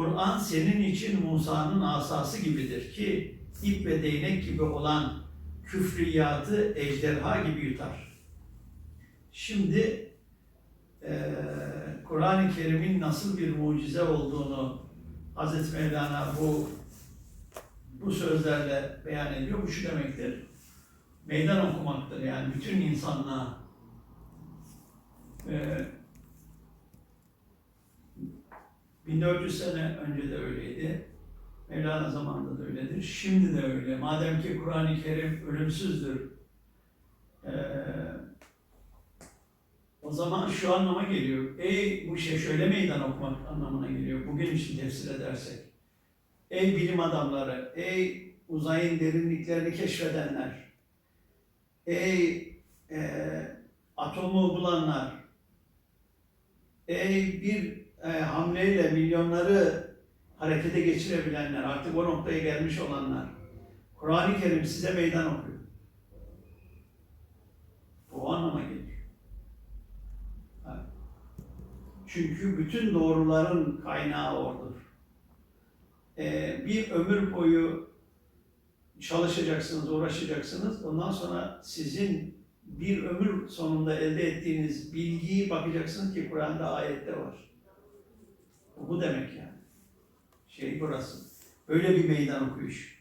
Kur'an senin için Musa'nın asası gibidir ki ip ve değnek gibi olan küfriyatı ejderha gibi yutar. Şimdi eee, Kur'an-ı Kerim'in nasıl bir mucize olduğunu Hazreti Mevlana bu bu sözlerle beyan ediyor. Bu şu demektir. Meydan okumaktır yani bütün insanlığa. Eee 1400 sene önce de öyleydi. Mevlana zamanında da öyledir. Şimdi de öyle. Madem ki Kur'an-ı Kerim ölümsüzdür. eee, o zaman şu anlama geliyor. Ey bu şey şöyle meydan okumak anlamına geliyor. Bugün için tefsir edersek. Ey bilim adamları, ey uzayın derinliklerini keşfedenler, ey eee, atomu bulanlar, ey bir e, hamleyle milyonları harekete geçirebilenler, artık o noktaya gelmiş olanlar, Kur'an-ı Kerim size meydan okuyor. Bu anlama geliyor. Çünkü bütün doğruların kaynağı odur. Ee, bir ömür boyu çalışacaksınız, uğraşacaksınız. Ondan sonra sizin bir ömür sonunda elde ettiğiniz bilgiyi bakacaksınız ki Kur'an'da ayette var. Bu demek yani. Şey burası. Böyle bir meydan okuyuş.